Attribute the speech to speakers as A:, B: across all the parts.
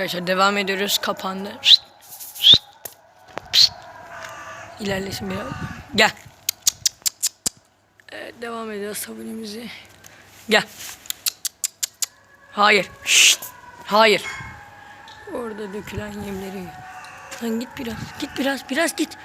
A: Arkadaşlar devam ediyoruz. Kapandı. İlerlesin biraz. Gel. Evet, devam ediyoruz sabunimizi. Gel. Hayır. Şşt. Hayır. Orada dökülen yemleri. Lan git biraz. Git biraz. Biraz git.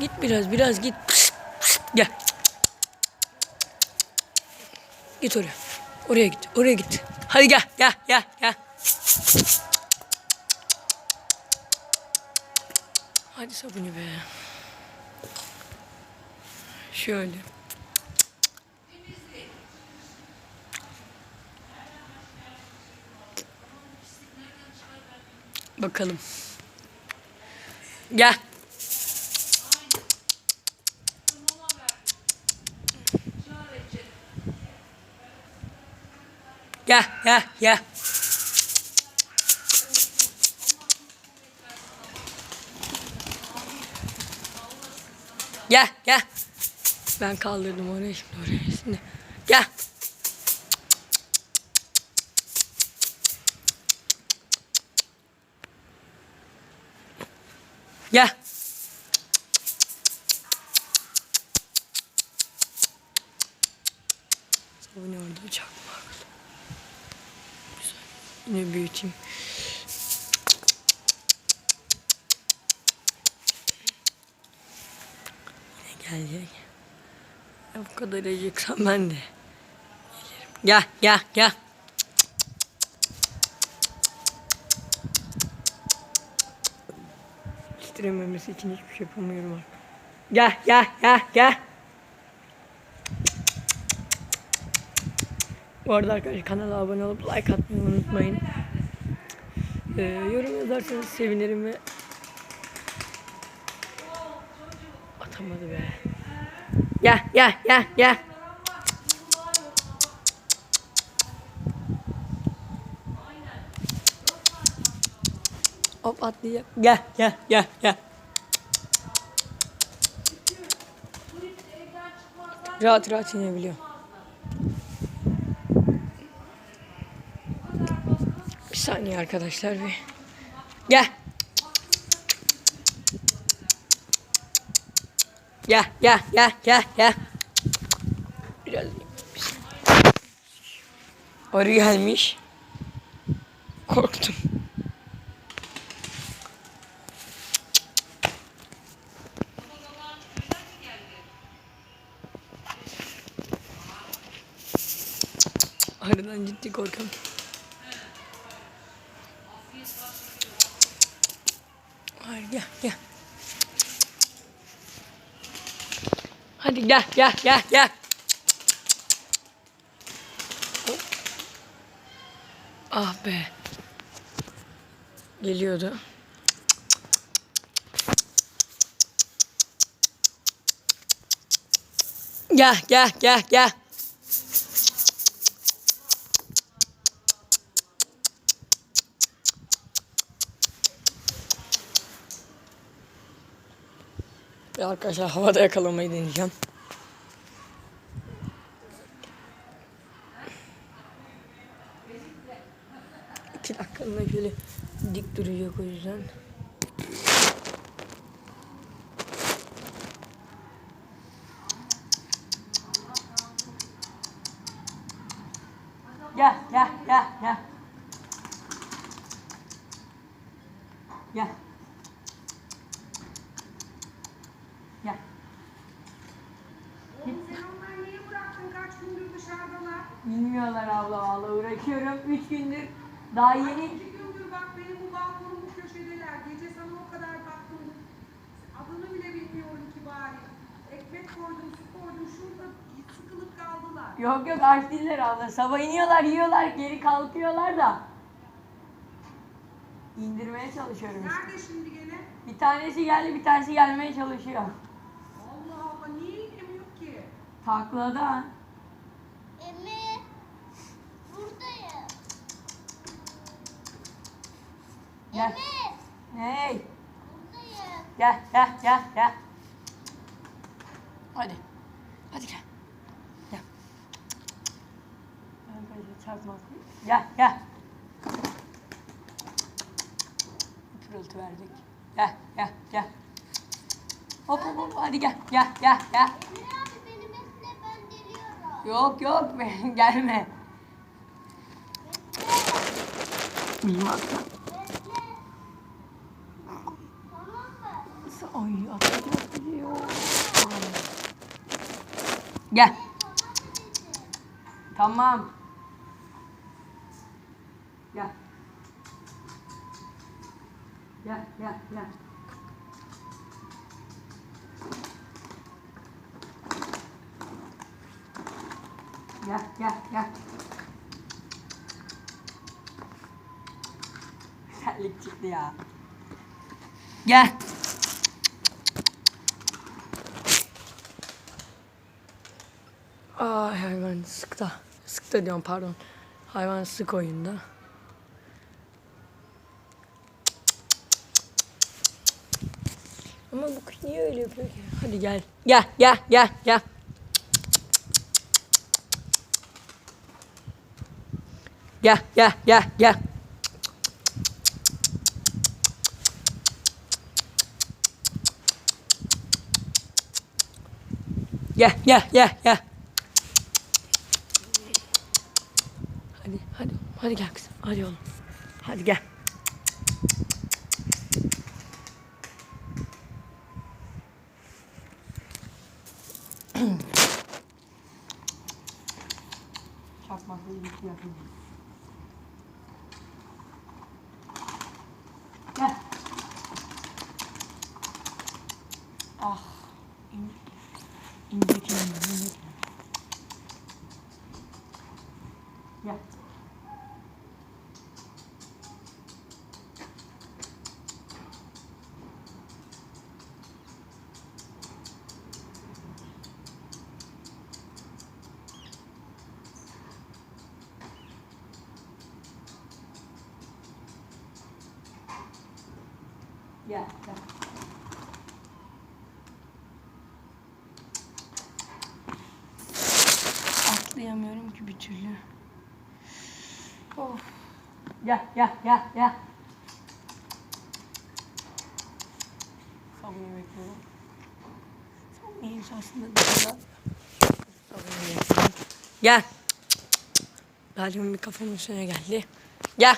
A: Git biraz. Biraz git. Gel. Git oraya. Oraya git. Oraya git. Hadi gel. Gel. Gel. Gel. Hadi sabuni be. Şöyle. Bakalım. Gel. Gel, gel, gel. Gel, gel. Ben kaldırdım oraya şimdi oraya şimdi. Gel. Gel. Bu ne orada çakmak. Güzel. Yine büyüteyim. Gelecek. Ya bu kadar acıksam ben de gelirim. Gel gel gel. Titrememesi için hiçbir şey yapamıyorum artık. Gel gel gel gel. Bu arada arkadaşlar kanala abone olup like atmayı unutmayın. Ee, yorum yazarsanız sevinirim ve atamadı be. Gel gel gel gel. Hop atlayacak. Gel gel gel gel. Rahat rahat inebiliyor. Bir saniye arkadaşlar bir. Gel. Gel gel gel gel gel. Biraz. Arı gelmiş. Korktum. Arıdan ciddi korkuyorum. Hayır gel gel. Hadi gel gel gel gel. Ah be. Geliyordu. Gel gel gel gel. Ve arkadaşlar havada yakalamayı deneyeceğim. İki dakikalığına şöyle dik duracak o yüzden. Gel gel gel gel. Gel. Bilmiyorlar abla valla uğraşıyorum. Üç gündür daha yeni
B: İki gündür bak benim bu balkonum bu köşedeler. Gece sana o kadar baktım. Adını bile bilmiyorum ki bari. Ekmek koydum, su koydum. Şurada sıkılıp kaldılar.
A: Yok yok aç değiller abla. Sabah iniyorlar yiyorlar geri kalkıyorlar da. İndirmeye çalışıyorum.
B: Nerede şimdi gene?
A: Bir tanesi geldi bir tanesi gelmeye çalışıyor.
B: Allah Allah niye inemiyor ki?
A: Taklada. Gel. Hey.
C: buradayım.
A: Gel gel gel gel. Hadi. Hadi gel. Gel. Arkadaşlar çarpmaz. Gel gel. pırıltı verdik. Gel gel gel. Hop hop hop hadi gel gel gel gel.
C: Ben.
A: Yok yok gelme. Benim atla.
C: Bekle. Tamam mı?
A: Ay atladı gidiyor. Gel. Tamam. Gel. Gel gel gel. Gel gel gel. Güzellik çıktı ya. Gel. Ay hayvan sıkta. Sıkta diyorum pardon. Hayvan sık oyunda. Ama bu kuş niye öyle yapıyor ki? Hadi gel. Gel gel gel gel. Gel gel gel gel. Gel gel gel gel. Hadi hadi hadi gel kızım. Hadi oğlum. Hadi gel. Çakmakla ilgili yapayım. Gel. Ah. Gel, gel. Atlayamıyorum ki bir türlü. Of. Gel, gel, gel, gel. Sabun'u bekliyorum. Sabun'u aslında dışarıda. Sabun'u bekliyorum. Gel. Galiba bir kafamın üstüne geldi. Gel.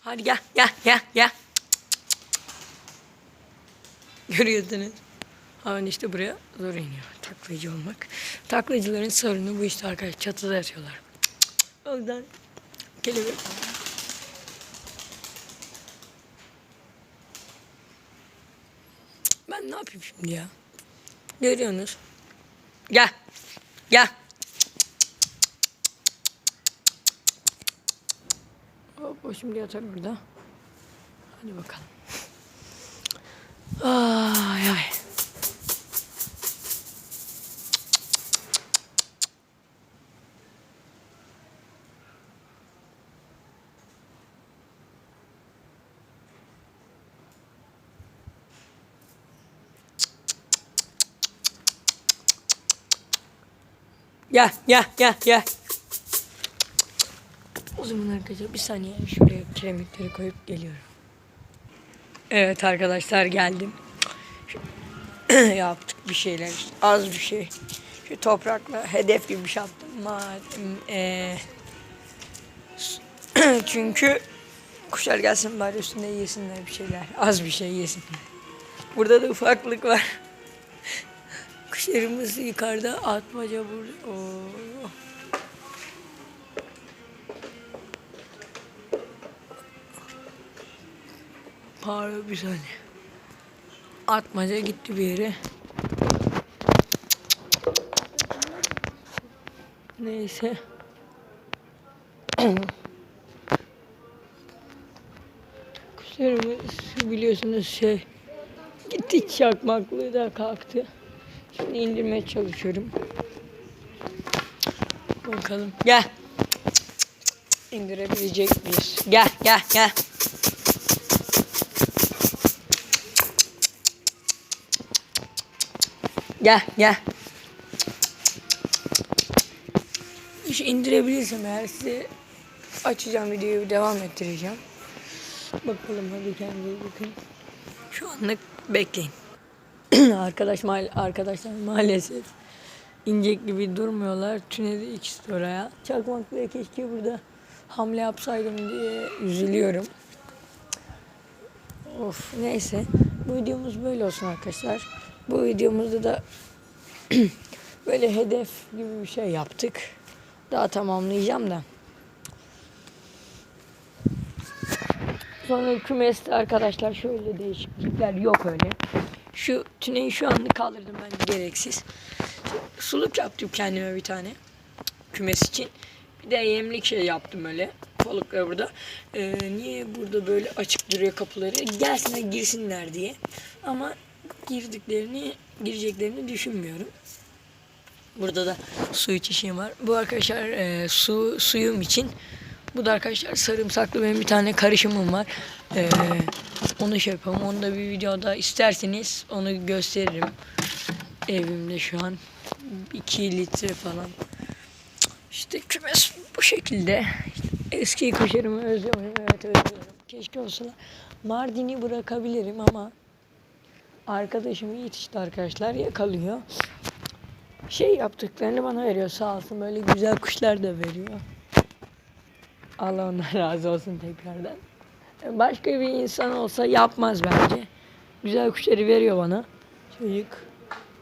A: Hadi gel, gel, gel, gel. Görüyorsunuz. Hayvan işte buraya zor iniyor. Taklacı olmak. Taklacıların sorunu bu işte arkadaşlar. Çatıda yatıyorlar. O yüzden kelebek. Ben ne yapayım şimdi ya? Görüyorsunuz. Gel. Gel. Hop o şimdi yatar orada. Hadi bakalım. Ay ay. Gel gel gel gel. O zaman arkadaşlar bir saniye şuraya kiremitleri koyup geliyorum. Evet arkadaşlar geldim. Yaptık bir şeyler işte, az bir şey. Şu toprakla hedef gibi bir şey yaptım. Madem, eee, s- çünkü kuşlar gelsin bari üstünde yesinler bir şeyler. Az bir şey yesinler. Burada da ufaklık var. Kuşlarımız yukarıda atmaca burada. Oo. Pardon bir saniye. Atmaca gitti bir yere. Neyse. Kuşlarımız biliyorsunuz şey gitti çakmaklığı da kalktı. Şimdi indirmeye çalışıyorum. Bakalım. Gel. İndirebilecek miyiz? Gel gel gel. Gel gel. İşi indirebilirsem eğer size açacağım videoyu devam ettireceğim. Bakalım hadi kendinize bakın. Şu anlık bekleyin. Arkadaş ma- arkadaşlar maalesef inecek gibi durmuyorlar. Tüneli ikisi de oraya. Çakmakla keşke burada hamle yapsaydım diye üzülüyorum. Of neyse. Bu videomuz böyle olsun arkadaşlar. Bu videomuzda da böyle hedef gibi bir şey yaptık. Daha tamamlayacağım da. Sonra kümeste arkadaşlar şöyle değişiklikler yok öyle. Şu tüneyi şu anda kaldırdım ben gereksiz. Suluk yaptım kendime bir tane. Kümes için. Bir de yemlik şey yaptım öyle. Balıklar burada. Ee, niye burada böyle açık duruyor kapıları? Gelsinler girsinler diye. Ama girdiklerini, gireceklerini düşünmüyorum. Burada da su içişim var. Bu arkadaşlar e, su suyum için. Bu da arkadaşlar sarımsaklı benim bir tane karışımım var. E, onu şey yapalım. Onu da bir videoda isterseniz onu gösteririm. Evimde şu an 2 litre falan. İşte kümes bu şekilde. İşte eski kuşlarımı özlüyorum. Evet özlüyorum. Keşke olsa Mardin'i bırakabilirim ama arkadaşım yetişti arkadaşlar yakalıyor şey yaptıklarını bana veriyor sağ olsun böyle güzel kuşlar da veriyor. Allah ondan razı olsun tekrardan. Başka bir insan olsa yapmaz bence. Güzel kuşları veriyor bana. Çocuk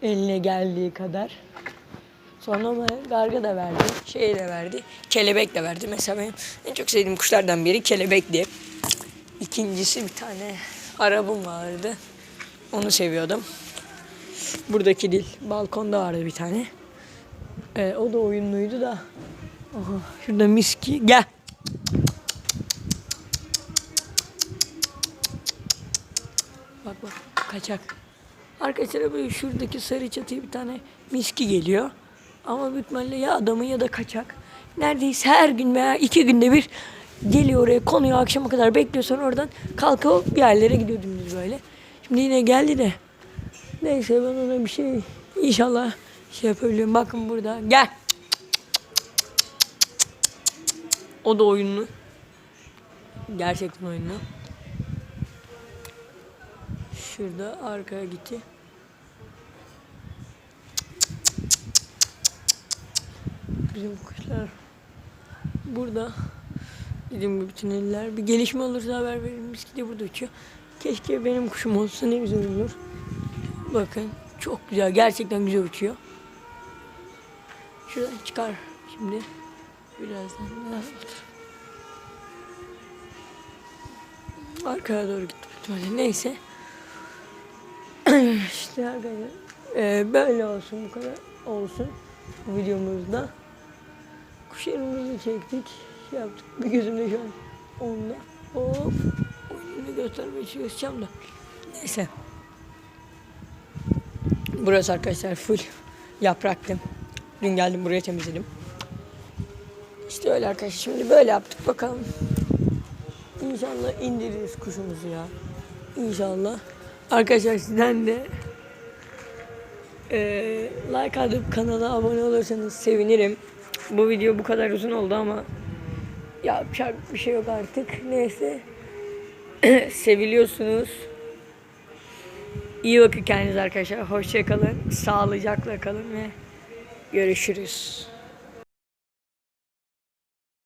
A: eline geldiği kadar. Sonra bana garga da verdi, şey de verdi, kelebek de verdi. Mesela benim en çok sevdiğim kuşlardan biri kelebekti. İkincisi bir tane arabım vardı. Onu seviyordum. Buradaki dil. Balkonda vardı bir tane. Ee, o da oyunluydu da. Aha, şurada miski. Gel. Bak bak kaçak. Arkadaşlar böyle şuradaki sarı çatıya bir tane miski geliyor. Ama büyük ihtimalle ya adamı ya da kaçak. Neredeyse her gün veya iki günde bir geliyor oraya konuyor akşama kadar bekliyor sonra oradan kalkıp bir yerlere gidiyor dümdüz böyle. Şimdi yine geldi de Neyse ben ona bir şey inşallah şey yapabiliyorum. Bakın burada. Gel. O da oyunlu. Gerçekten oyunlu. Şurada arkaya gitti. Bizim kuşlar burada. Dediğim gibi tüneller. Bir gelişme olursa haber verin. Miski de burada uçuyor. Keşke benim kuşum olsa ne güzel olur. Bakın çok güzel. Gerçekten güzel uçuyor. Şuradan çıkar şimdi. Birazdan. Arkaya doğru gitti. Neyse. işte arkadaşlar. Ee, böyle olsun bu kadar olsun. Bu videomuzda. Kuşlarımızı çektik. Şey yaptık. Bir gözümde şu an onda. Hop. Göstermeye çalışacağım da. Neyse. Burası arkadaşlar full yapraktı. Dün geldim buraya temizledim. İşte öyle arkadaşlar. Şimdi böyle yaptık bakalım. İnşallah indiririz kuşumuzu ya. İnşallah. Arkadaşlar sizden de eee like atıp kanala abone olursanız sevinirim. Bu video bu kadar uzun oldu ama yapacak bir şey yok artık. Neyse. Seviliyorsunuz. İyi bakın kendinize arkadaşlar. Hoşça kalın. Sağlıcakla kalın ve görüşürüz.